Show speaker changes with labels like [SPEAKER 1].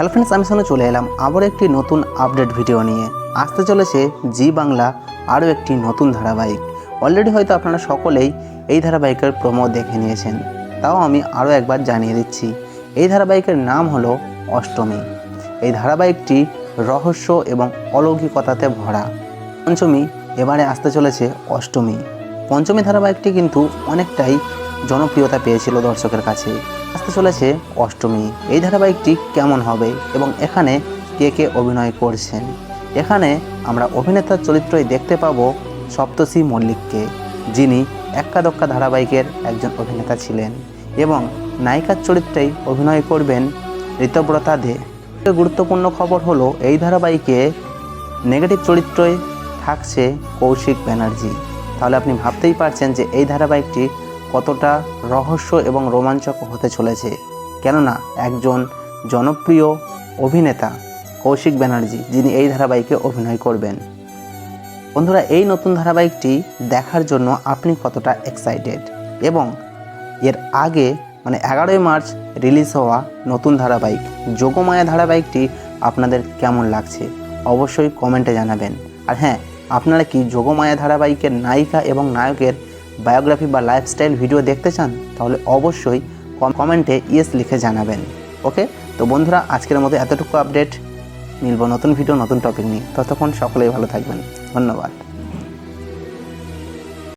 [SPEAKER 1] Hello friends, আমি শোনো চলে এলাম আবার একটি নতুন আপডেট ভিডিও নিয়ে। আসতে চলেছে জি বাংলা আরও একটি নতুন ধারাবাহিক। অলরেডি হয়তো আপনারা সকলেই এই ধারাবাহিকের প্রোমো দেখে নিয়েছেন। তাও আমি আরও একবার জানিয়ে দিচ্ছি, এই ধারাবাহিকের নাম হলো অষ্টমী। এই ধারাবাহিকটি রহস্য এবং অলৌকিকতাতে ভরা। পঞ্চমী, এবারে আসতে চলেছে অষ্টমী। পঞ্চমী ধারাবাহিকটি কিন্তু অনেকটাই জনপ্রিয়তা পেয়েছিল দর্শকের কাছে। আসতে চলেছে অষ্টমী। এই ধারাবাহিকটি কেমন হবে এবং এখানে কে কে অভিনয় করছেন? এখানে আমরা অভিনেতার চরিত্রই দেখতে পাবো সপ্তষী মল্লিককে, যিনি এক্কা দক্কা ধারাবাহিকের একজন অভিনেতা ছিলেন এবং নায়িকার চরিত্রেই অভিনয় করবেন ঋতব্রতা দে। গুরুত্বপূর্ণ খবর হলো, এই ধারাবাহিকে নেগেটিভ চরিত্রই থাকছে কৌশিক ব্যানার্জি। তাহলে আপনি ভাবতেই পারছেন যে এই ধারাবাহিকটি কতটা রহস্য এবং রোমাঞ্চক হতে চলেছে। কেননা, একজন জনপ্রিয় অভিনেতা কৌশিক ব্যানার্জি, যিনি এই ধারাবাহিকে অভিনয় করবেন। বন্ধুরা, এই নতুন ধারাবাহিকটি দেখার জন্য আপনি কতটা এক্সাইটেড এবং এর আগে মানে এগারোই মার্চ রিলিজ হওয়া নতুন ধারাবাহিক, যোগমায়া ধারাবাহিকটি আপনাদের কেমন লাগছে? অবশ্যই কমেন্টে জানাবেন। আর হ্যাঁ আপনারা কি যোগমায়া ধারাবাহিকের নায়িকা এবং নায়কের বায়োগ্রাফি বা লাইফস্টাইল ভিডিও দেখতে চান, তাহলে অবশ্যই কম- কমেন্টে ইয়েস লিখে জানাবেন, ওকে? তো বন্ধুরা, আজকের মতো এতটুকু আপডেট। মিলব নতুন ভিডিও, নতুন টপিক নিয়ে। ততক্ষণ সকলেই ভালো থাকবেন। ধন্যবাদ।